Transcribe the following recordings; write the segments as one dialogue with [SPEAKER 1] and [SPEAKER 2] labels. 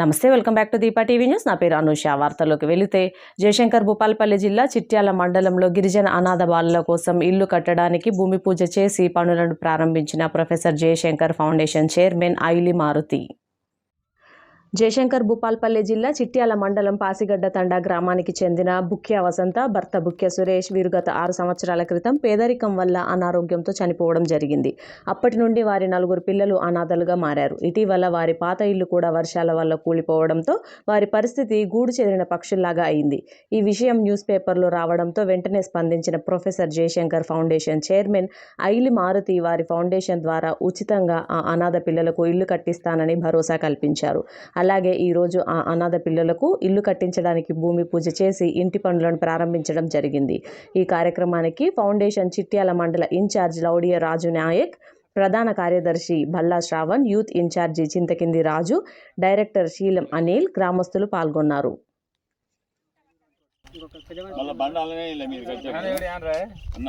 [SPEAKER 1] నమస్తే welcome back to Deepa TV news. నా పేరు అనూష. వార్తల్లోకి వెళితే జయశంకర్ భూపాలపల్లి జిల్లా చిట్యాల మండలంలో గిరిజన అనాథ బాలల కోసం ఇల్లు కట్టడానికి భూమి పూజ చేసి పనులను ప్రారంభించిన professor Jayashankar foundation chairman Aili Maruthi. Jayashankar Bhupalpally జిల్లా చిట్యాల మండలం పాసిగడ్డ తండా గ్రామానికి చెందిన బుక్య వసంత భర్త బుక్య సురేష్ వీరు గత ఆరు సంవత్సరాల క్రితం పేదరికం వల్ల అనారోగ్యంతో చనిపోవడం జరిగింది. అప్పటి నుండి వారి నలుగురు పిల్లలు అనాథలుగా మారారు. ఇటీవల వారి పాత ఇల్లు కూడా వర్షాల వల్ల కూలిపోవడంతో వారి పరిస్థితి గూడు చెదిరిన పక్షుల్లాగా అయింది. ఈ విషయం న్యూస్ పేపర్లో రావడంతో వెంటనే స్పందించిన professor Jayashankar foundation chairman Aili Maruthi వారి ఫౌండేషన్ ద్వారా ఉచితంగా ఆ అనాథ పిల్లలకు ఇల్లు కట్టిస్తానని భరోసా కల్పించారు. అలాగే ఈరోజు ఆ అనాథ పిల్లలకు ఇల్లు కట్టించడానికి భూమి పూజ చేసి ఇంటి పనులను ప్రారంభించడం జరిగింది. ఈ కార్యక్రమానికి ఫౌండేషన్ చిట్యాల మండల ఇన్ఛార్జ్ లౌడియ రాజు నాయక్ ప్రధాన కార్యదర్శి Bhalla Shravan youth incharge Chintakindi Raju director Seelam Anil గ్రామస్తులు పాల్గొన్నారు.
[SPEAKER 2] మళ్ళీ బండ అలానే ఇలా మీరు కట్టారు అన్న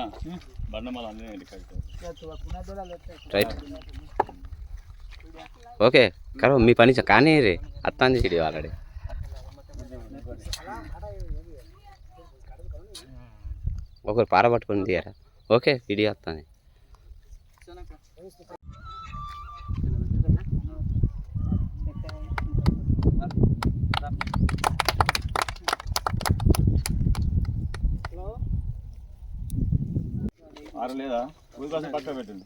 [SPEAKER 2] బండ మళ్ళీ అలానే వెళ్ళి కట్టారు
[SPEAKER 3] రైట్. ఓకే కరో మీ పని కానీ రే అత్తాంది సిడి ఆల్రెడీ. ఒకరు పార పట్టుకుని తీయరా? ఓకే వీడియో వస్తుంది
[SPEAKER 2] ఆరు లేదా? ఊరి కోసం పక్క పెట్టండి.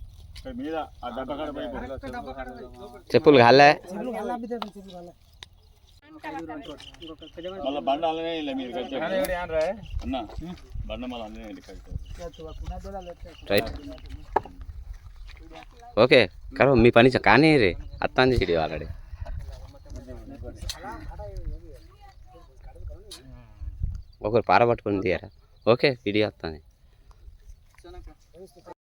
[SPEAKER 3] చెప్పులు కాలే.
[SPEAKER 2] మళ్ళీ బండ అలానే ఇలా మీరు కట్టారు అన్న బండ మళ్ళీ అలానే వెళ్ళి కట్టారు
[SPEAKER 3] రైట్ ఓకే కరో మీ పని చ- కానీ రే అత్తాంది సిడి ఆల్రెడీ. ఒకరు పార పట్టుకొని తీయరా? ఓకే వీడియో వస్తుంది